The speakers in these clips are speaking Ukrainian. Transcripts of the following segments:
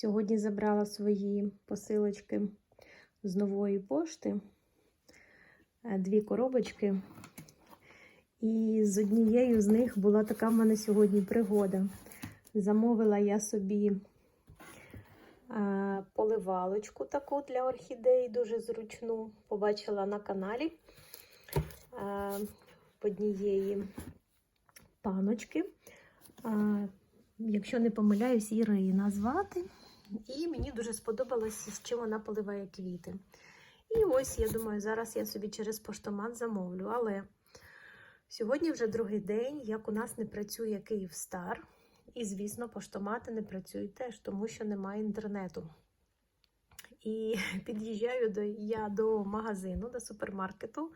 Сьогодні забрала свої посилочки з нової пошти, е, дві коробочки. І з однією з них була така в мене сьогодні пригода. Замовила я собі е, поливалочку таку для орхідеї, дуже зручну. Побачила на каналі е, однієї паночки. Якщо не помиляюсь, Ірина звати. І мені дуже сподобалось, з чим вона поливає квіти. І ось, я думаю, зараз я собі через поштомат замовлю. Але сьогодні вже другий день, як у нас не працює Київстар. І, звісно, поштомати не працюють теж, тому що немає інтернету. І під'їжджаю до, я до магазину, до супермаркету.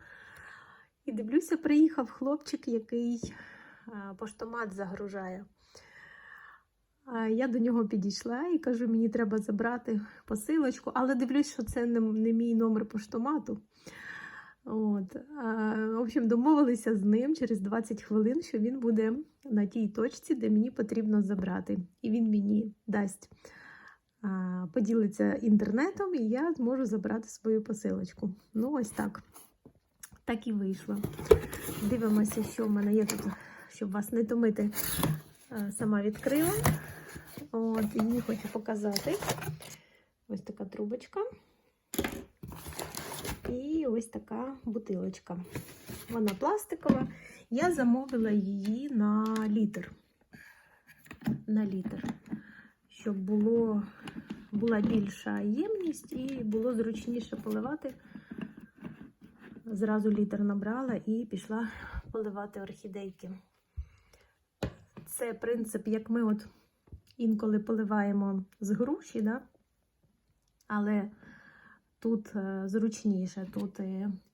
І дивлюся, приїхав хлопчик, який поштомат загружає. Я до нього підійшла і кажу, мені треба забрати посилочку, але дивлюсь, що це не, не мій номер поштомату. От. В общем, домовилися з ним через 20 хвилин, що він буде на тій точці, де мені потрібно забрати. І він мені дасть, поділиться інтернетом, і я зможу забрати свою посилочку. Ну, ось так. Так і вийшло. Дивимося, що в мене є тут, щоб вас не томити. Сама відкрила. От, її хочу показати. Ось така трубочка. І ось така бутилочка. Вона пластикова. Я замовила її на літр. На літр. Щоб було, була більша ємність і було зручніше поливати. Зразу літр набрала і пішла поливати орхідейки. Це принцип, як ми от інколи поливаємо з груші, да? але тут е, зручніше. Тут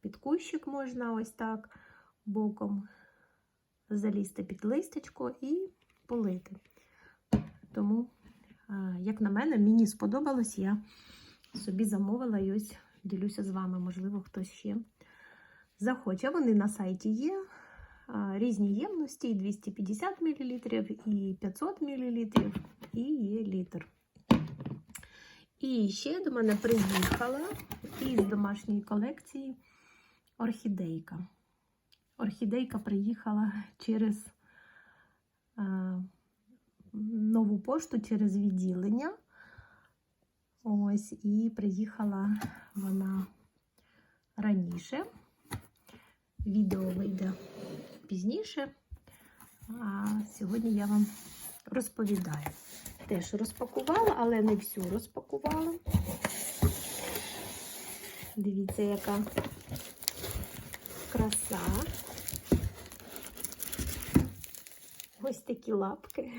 під кущик можна ось так боком залізти під листечко і полити. Тому, е, як на мене, мені сподобалось, я собі замовила і ось ділюся з вами, можливо, хтось ще захоче. Вони на сайті є. Різні ємності, і 250 мл, і 500 мл, і є літр. І ще до мене приїхала із домашньої колекції орхідейка. Орхідейка приїхала через нову пошту, через відділення. Ось, і приїхала вона раніше. Відео вийде пізніше. А сьогодні я вам розповідаю. Теж розпакувала, але не всю розпакувала. Дивіться, яка краса. Ось такі лапки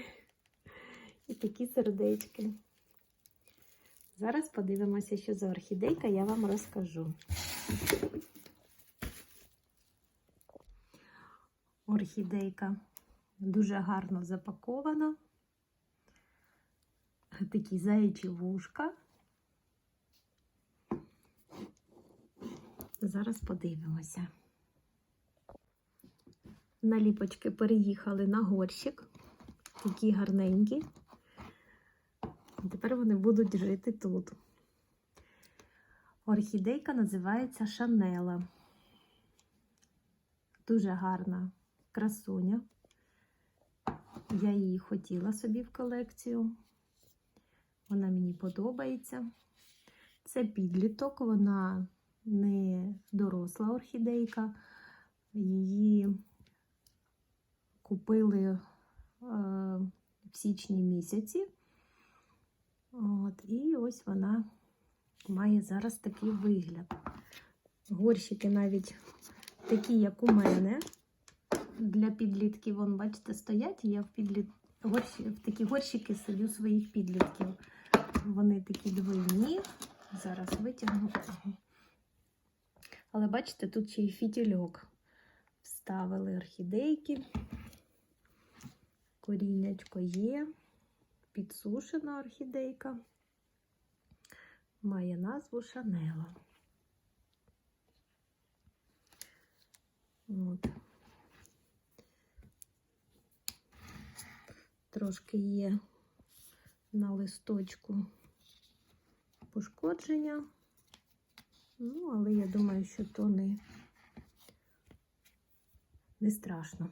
і такі сердечки. Зараз подивимося, що за орхідейка, я вам розкажу. Орхідейка дуже гарно запакована. Такі заячі вушка. Зараз подивимося. Наліпочки переїхали на горщик. Такі гарненькі. Тепер вони будуть жити тут. Орхідейка називається Шанела. Дуже гарна красуня. Я її хотіла собі в колекцію. Вона мені подобається. Це підліток, вона не доросла орхідейка. Її купили е, в січні місяці. От, і ось вона має зараз такий вигляд. Горщики навіть такі, як у мене для підлітків, вон, бачите, стоять, і я в підліт... Горщі... в такі горщики садю своїх підлітків. Вони такі двойні. Зараз витягну. Але бачите, тут ще й фітільок. Вставили орхідейки. Коріннячко є. Підсушена орхідейка. Має назву Шанела. От. Трошки є на листочку пошкодження. Ну, але я думаю, що то не, не страшно.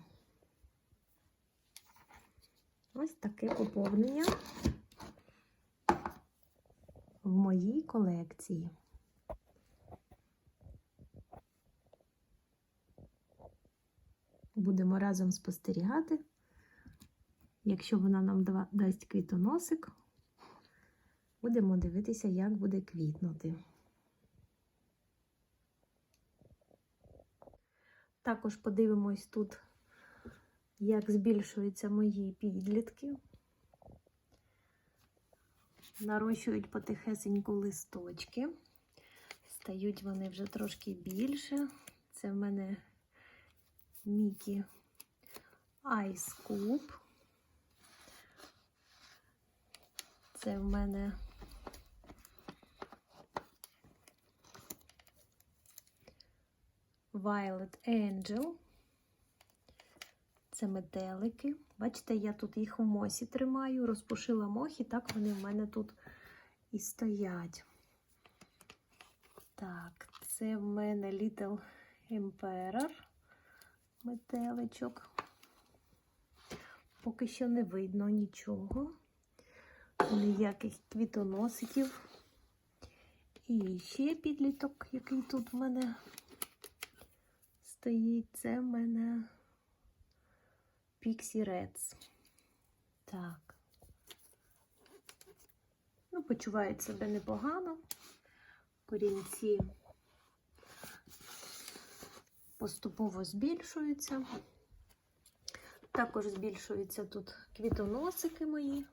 Ось таке поповнення в моїй колекції. Будемо разом спостерігати. Якщо вона нам дасть квітоносик, будемо дивитися, як буде квітнути. Також подивимось тут, як збільшуються мої підлітки. Нарощують потихесеньку листочки. Стають вони вже трошки більше. Це в мене Мікі Айс Куб. Це в мене Violet Angel. Це метелики. Бачите, я тут їх в мосі тримаю, розпушила мох, і так вони в мене тут і стоять. Так, це в мене Little Emperor метеличок. Поки що не видно нічого, ніяких квітоносиків. І ще підліток, який тут в мене стоїть, це в мене Pixie Reds. Так. Ну, почувають себе непогано. Корінці поступово збільшуються. Також збільшуються тут квітоносики мої.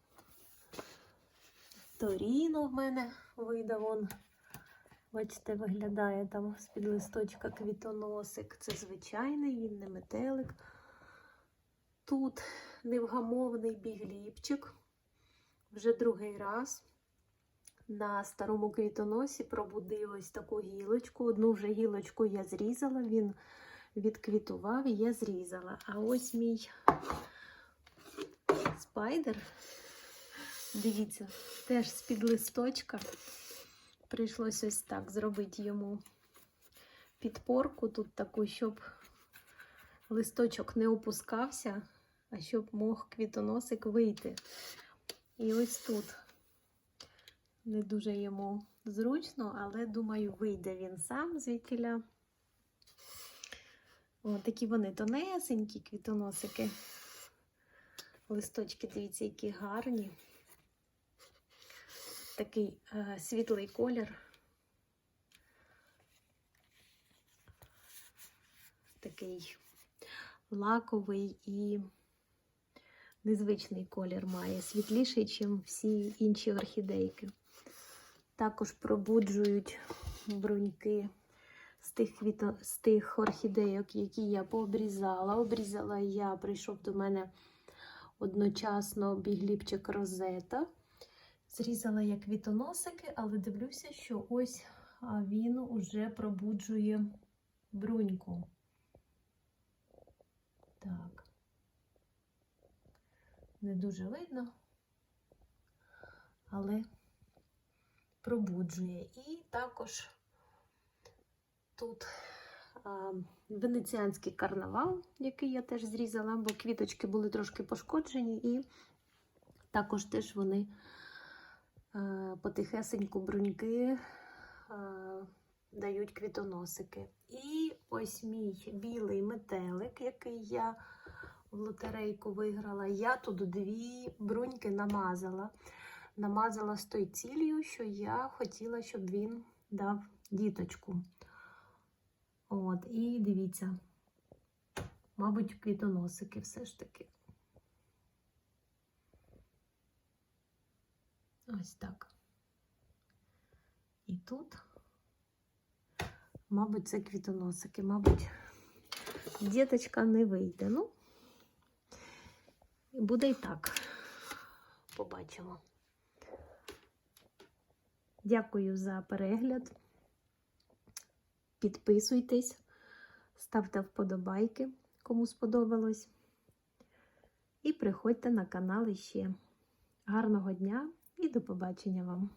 Торіно в мене видав он. Бачите, виглядає там з-під листочка квітоносик. Це звичайний, він не метелик. Тут невгамовний бігліпчик. Вже другий раз на старому квітоносі пробудив ось таку гілочку. Одну вже гілочку я зрізала, він відквітував і я зрізала. А ось мій спайдер, дивіться, теж з-під листочка. Прийшлося ось так зробити йому підпорку тут таку, щоб листочок не опускався, а щоб мог квітоносик вийти. І ось тут не дуже йому зручно, але думаю, вийде він сам звідтіля. О, такі вони тонесенькі квітоносики. Листочки, дивіться, які гарні. Такий е, світлий колір. Такий лаковий і незвичний колір має, світліший, ніж всі інші орхідейки. Також пробуджують бруньки з тих, квіто... з тих орхідейок, які я пообрізала. Обрізала я, прийшов до мене одночасно бігліпчик розета. Зрізала я квітоносики, але дивлюся, що ось він уже пробуджує бруньку. Так. Не дуже видно, але пробуджує. І також тут а, венеціанський карнавал, який я теж зрізала, бо квіточки були трошки пошкоджені, і також теж вони потихесеньку бруньки дають квітоносики. І ось мій білий метелик, який я в лотерейку виграла. Я тут дві бруньки намазала. Намазала з той цілею, що я хотіла, щоб він дав діточку. От, і дивіться, мабуть, квітоносики все ж таки. Ось так. І тут, мабуть, це квітоносики, мабуть, діточка не вийде. Ну, буде і так. Побачимо. Дякую за перегляд. Підписуйтесь, ставте вподобайки, кому сподобалось. І приходьте на канал іще. Гарного дня і до побачення вам!